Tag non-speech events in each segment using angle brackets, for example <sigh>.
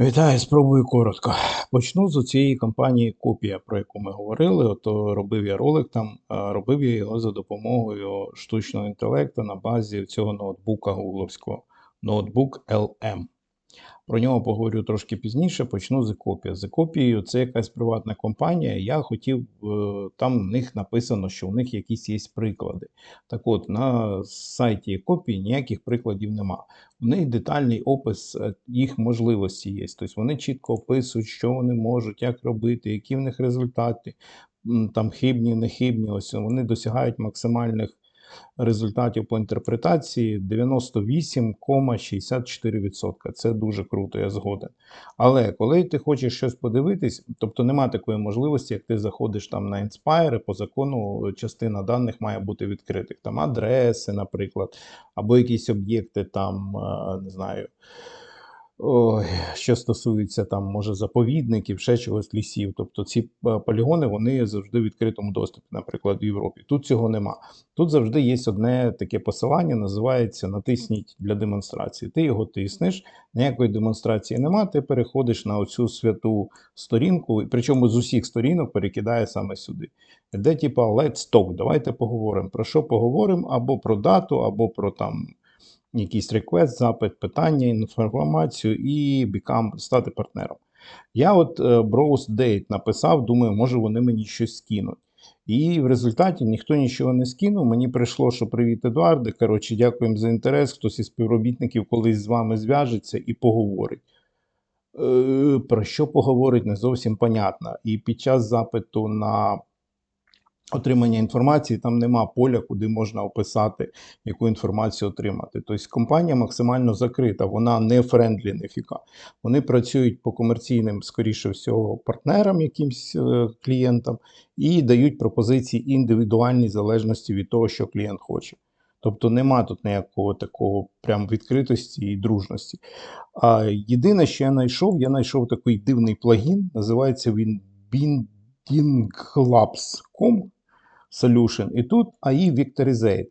Вітаю, спробую коротко. Почну з цієї компанії Копія, про яку ми говорили. Ото робив я ролик там, робив я його за допомогою штучного інтелекту на базі цього ноутбука гугловського, ноутбук LM. Про нього поговорю трошки пізніше. Почну з Екопія. З Екопією це якась приватна компанія. Я хотів, е, там в них написано, що у них якісь є приклади. Так от, на сайті Екопії ніяких прикладів нема. У них детальний опис е, їх можливості є. Тобто вони чітко описують, що вони можуть, як робити, які в них результати, там хибні, нехибні. Ось вони досягають максимальних результатів по інтерпретації 98,64%. Це дуже круто, я згоден. Але коли ти хочеш щось подивитись, тобто нема такої можливості, як ти заходиш там на Inspire, по закону частина даних має бути відкритих. Там адреси, наприклад, або якісь об'єкти, там, е, не знаю. Ой, що стосується там, може, заповідників, ще чогось лісів. Тобто ці е, полігони вони завжди в відкритому доступі, наприклад, в Європі. Тут цього нема. Тут завжди є одне таке посилання, називається натисніть для демонстрації. Ти його тиснеш, ніякої демонстрації нема. Ти переходиш на оцю святу сторінку, причому з усіх сторінок перекидає саме сюди. Де, типа, let's talk, давайте поговоримо. Про що поговоримо? Або про дату, або про там якийсь реквест, запит, питання, інформацію і become, стати партнером. Я от е, browse date написав, думаю, може вони мені щось скинуть. І в результаті ніхто нічого не скинув. Мені прийшло, що привіт, Едуарде. Коротше, дякуємо за інтерес. Хтось із співробітників колись з вами зв'яжеться і поговорить. Е, Про що поговорить, не зовсім понятно. І під час запиту на отримання інформації там нема поля, куди можна описати, яку інформацію отримати. Тобто компанія максимально закрита, вона не френдлі, нефіка. Вони працюють по комерційним, скоріше всього, партнерам, якимсь е, клієнтам, і дають пропозиції індивідуальні в залежності від того, що клієнт хоче. Тобто нема тут ніякого такого прям відкритості і дружності. А єдине, що я знайшов, я знайшов такий дивний плагін, називається він bindinglabs.com Solution. І тут AI Vectorizate.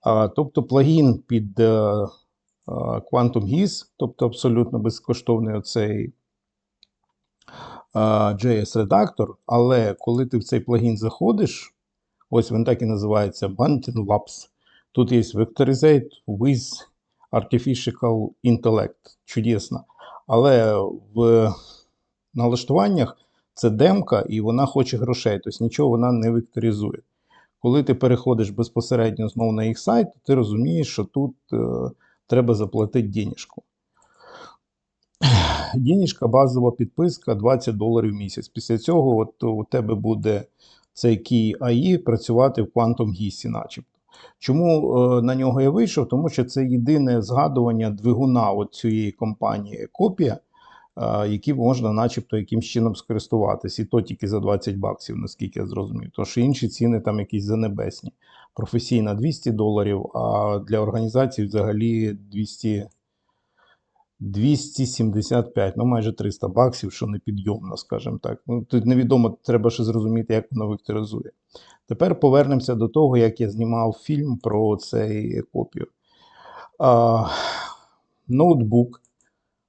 А, Тобто плагін під е, е, Quantum GIS, тобто абсолютно безкоштовний оцей е, JS-редактор. Але коли ти в цей плагін заходиш, ось він так і називається Bunting Labs. Тут є Vectorizate with Artificial Intellect. Чудесно. Але в налаштуваннях це демка, і вона хоче грошей, тобто нічого вона не векторизує. Коли ти переходиш безпосередньо знову на їх сайт, то ти розумієш, що тут е, треба заплатити денежку. <clears throat> Денежка, базова підписка 20 доларів в місяць. Після цього от у тебе буде цей Key AI працювати в Quantum GIS, начебто. Чому е, на нього я вийшов? Тому що це єдине згадування двигуна цієї компанії Копія, які можна начебто якимсь чином скористуватись. І то тільки за 20 баксів, наскільки я зрозумів. Що інші ціни там якісь занебесні. Професійна 200 доларів, а для організації взагалі 200. 275, ну майже 300 баксів, що непідйомно, скажімо так. Ну, Тут невідомо, треба ще зрозуміти, як воно векторизує. Тепер повернемося до того, як я знімав фільм про цей копію. А, Ноутбук.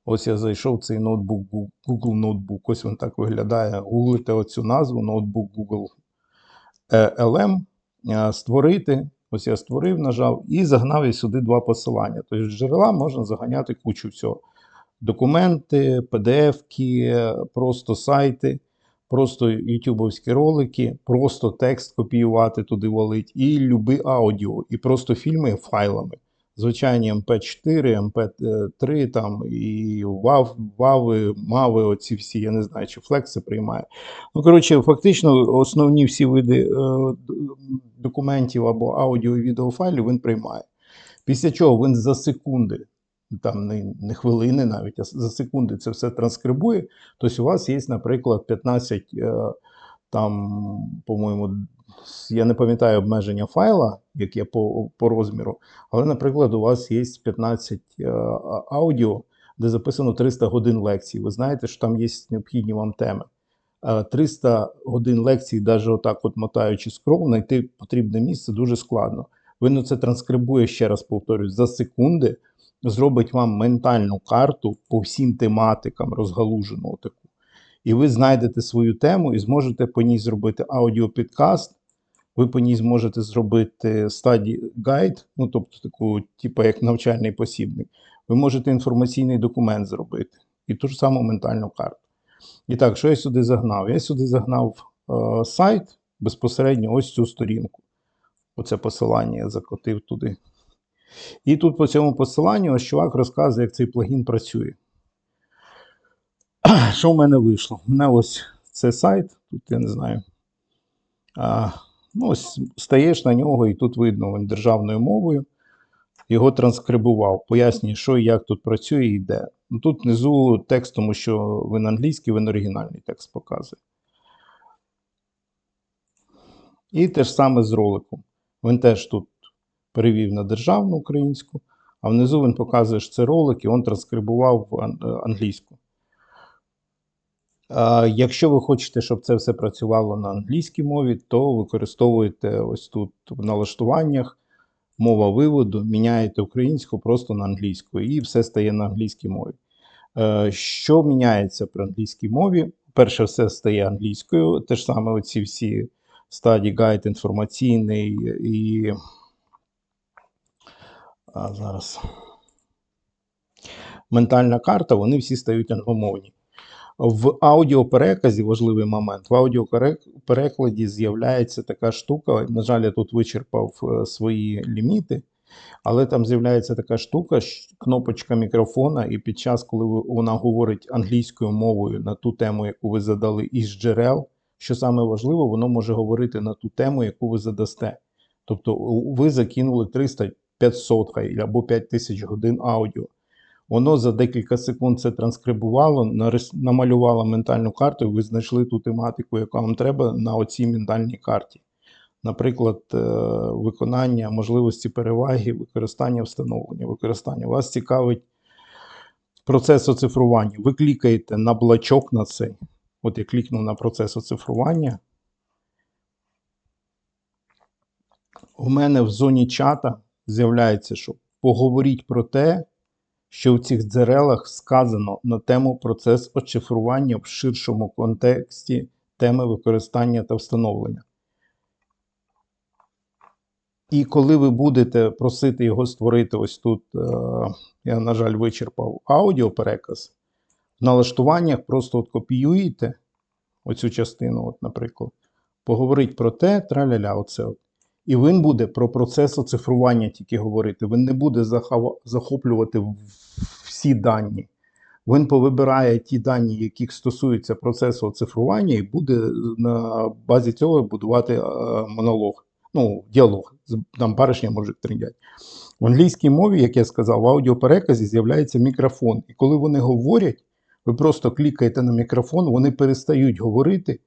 Ось я зайшов цей ноутбук, Google ноутбук. Ось він так виглядає. Гуглите оцю назву, ноутбук Google е, LM. Створити. Ось я створив, нажав і загнав я сюди два посилання. Тобто джерела можна заганяти кучу всього. Документи, PDF-ки, просто сайти, просто ютубовські ролики, просто текст копіювати туди валить, і люби аудіо, і просто фільми файлами. Звичайні MP4, MP3 там, і WAV, WAV, MAV, оці всі, я не знаю, чи флекси приймає. Ну, коротше, фактично, основні всі види е, документів або аудіо і відеофайлів він приймає. Після чого він за секунди, там не, не хвилини навіть, а за секунди це все транскрибує. Тобто у вас є, наприклад, 15, е, там, по-моєму, я не пам'ятаю обмеження файла, яке по, по розміру, але, наприклад, у вас є 15 е, аудіо, де записано 300 годин лекцій. Ви знаєте, що там є необхідні вам теми. 300 годин лекцій, навіть отак, от мотаючи скрол, знайти потрібне місце дуже складно. Він це транскрибує, ще раз повторюсь, за секунди зробить вам ментальну карту по всім тематикам розгалужену таку. І ви знайдете свою тему і зможете по ній зробити аудіопідкаст. Ви по ній зможете зробити стаді гайд, ну тобто таку, типу, як навчальний посібник. Ви можете інформаційний документ зробити і ту ж саму ментальну карту. І так, що я сюди загнав? Я сюди загнав е, сайт безпосередньо ось цю сторінку. Оце посилання я закотив туди. І тут по цьому посиланню ось чувак розказує, як цей плагін працює. <clears throat> Що в мене вийшло? У мене ось це сайт, тут я не знаю. А, ну, ось стаєш на нього, і тут видно він державною мовою. Його транскрибував, пояснює, що і як тут працює і де. Ну, Тут внизу текст, тому що він англійський, він оригінальний текст показує. І те ж саме з роликом. Він теж тут перевів на державну українську, а внизу він показує, що це ролик, і він транскрибував англійську. Якщо ви хочете, щоб це все працювало на англійській мові, то використовуєте ось тут в налаштуваннях мова виводу, міняєте українську просто на англійську, і все стає на англійській мові. Е, Що міняється при англійській мові? Перше, все стає англійською. Те ж саме оці всі стадії гайд інформаційний і. А зараз. Ментальна карта, вони всі стають англомовні. В аудіопереказі важливий момент. В аудіоперекладі з'являється така штука. На жаль, я тут вичерпав е, свої ліміти, але там з'являється така штука, кнопочка мікрофона, і під час, коли вона говорить англійською мовою на ту тему, яку ви задали із джерел, що саме важливо, воно може говорити на ту тему, яку ви задасте. Тобто ви закинули 300, 500 хай, або 5000 годин аудіо. Воно за декілька секунд це транскрибувало, намалювало ментальну карту, і ви знайшли ту тематику, яка вам треба на оцій ментальній карті. Наприклад, е, виконання можливості переваги, використання встановлення, використання. Вас цікавить процес оцифрування. Ви клікаєте на блачок на цей. От я клікнув на процес оцифрування. У мене в зоні чата з'являється, що поговоріть про те, що в цих джерелах сказано на тему процес оцифрування в ширшому контексті теми використання та встановлення. І коли ви будете просити його створити ось тут, е, я, на жаль, вичерпав аудіопереказ, в налаштуваннях просто от копіюєте оцю частину, от, наприклад, поговорить про те, траля-ля, оце от. І він буде про процес оцифрування тільки говорити. Він не буде захоплювати всі дані. Він повибирає ті дані, яких стосуються процесу оцифрування, і буде на базі цього будувати е, монолог. Ну, діалог. Там баришня може трендять. В англійській мові, як я сказав, в аудіопереказі з'являється мікрофон. І коли вони говорять, ви просто клікаєте на мікрофон, вони перестають говорити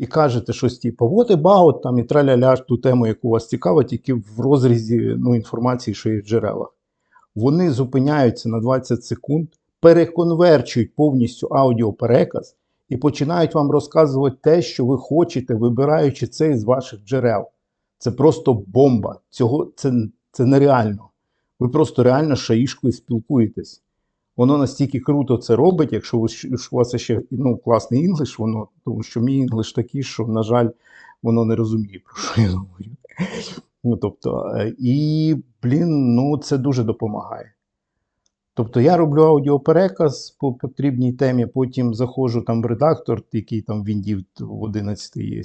і кажете щось типу what about, там і траля-ля ту тему, яку вас цікавить, тільки в розрізі ну, інформації, що є в джерелах. Вони зупиняються на 20 секунд, переконверчують повністю аудіопереказ і починають вам розказувати те, що ви хочете, вибираючи це із ваших джерел. Це просто бомба. Цього, це, це нереально. Ви просто реально шаїшкою спілкуєтесь. Воно настільки круто це робить, якщо у вас ще ну, класний інглиш, воно, тому що мій інглиш такий, що, на жаль, воно не розуміє, про що я говорю. Ну, тобто, е, і, блін, ну це дуже допомагає. Тобто я роблю аудіопереказ по потрібній темі, потім заходжу там в редактор, який там в Windows в 11 є,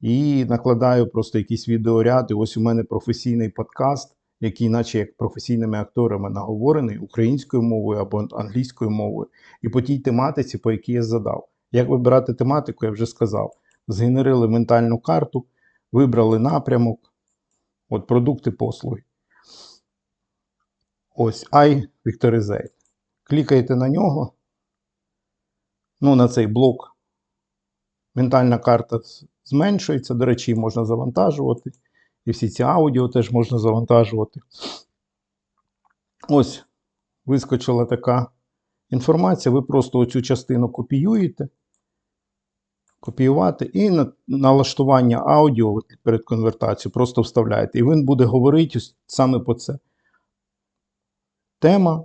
і накладаю просто якісь відеоряди. Ось у мене професійний подкаст, який, наче як професійними акторами наговорений українською мовою або англійською мовою, і по тій тематиці, по якій я задав. Як вибирати тематику, я вже сказав. Згенерили ментальну карту, вибрали напрямок, от продукти послуги. Ось I Vectorizate. Клікаєте на нього. Ну, на цей блок. Ментальна карта зменшується. До речі, можна завантажувати. І всі ці аудіо теж можна завантажувати. Ось вискочила така інформація. Ви просто оцю частину копіюєте. Копіювати і на налаштування аудіо перед конвертацією просто вставляєте. І він буде говорити саме по це. тема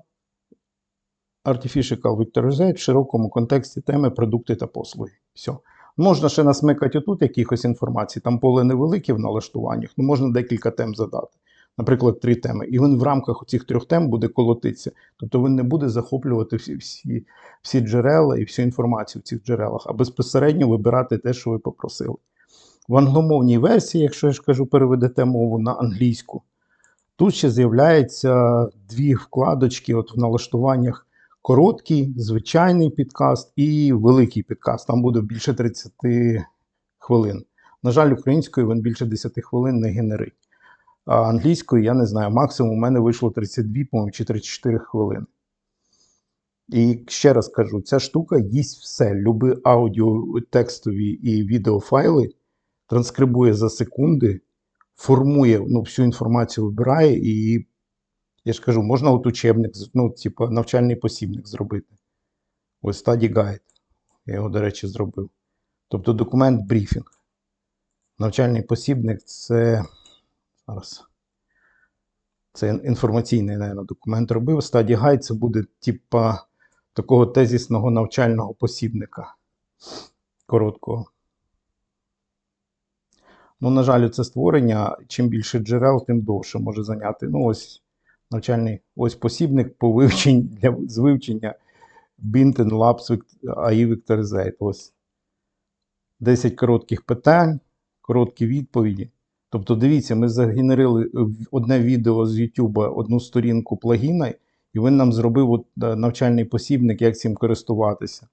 Artificial Vectorization в широкому контексті теми продукти та послуги. Все. Можна ще насмикати отут якихось інформацій, там поле невелике в налаштуваннях, ну можна декілька тем задати. Наприклад, три теми. І він в рамках цих трьох тем буде колотитися. Тобто він не буде захоплювати всі, всі, всі джерела і всю інформацію в цих джерелах, а безпосередньо вибирати те, що ви попросили. В англомовній версії, якщо я ж кажу, переведете мову на англійську, тут ще з'являються дві вкладочки от в налаштуваннях короткий, звичайний підкаст і великий підкаст. Там буде більше 30 хвилин. На жаль, українською він більше 10 хвилин не генерить. А англійською, я не знаю, максимум у мене вийшло 32, по-моєму, чи 34 хвилини. І ще раз кажу, ця штука їсть все. Люби аудіо, текстові і відеофайли, транскрибує за секунди, формує ну, всю інформацію, вибирає, і я ж кажу, можна от учебник, ну, типу, навчальний посібник зробити. Ось Study Guide. Я його, до речі, зробив. Тобто документ брифінг. Навчальний посібник це. Зараз. Це інформаційний, наверное, документ робив. Study Guide це буде, типа, такого тезісного навчального посібника. Короткого. Ну, на жаль, це створення. Чим більше джерел, тим довше може зайняти. Ну, ось навчальний ось посібник по вивченню для з вивчення Binten Labs AI Vectorizate. Ось 10 коротких питань, короткі відповіді. Тобто, дивіться, ми загенерили одне відео з YouTube, одну сторінку плагіна, і він нам зробив от, е, навчальний посібник, як цим користуватися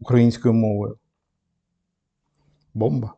українською мовою. Бомба.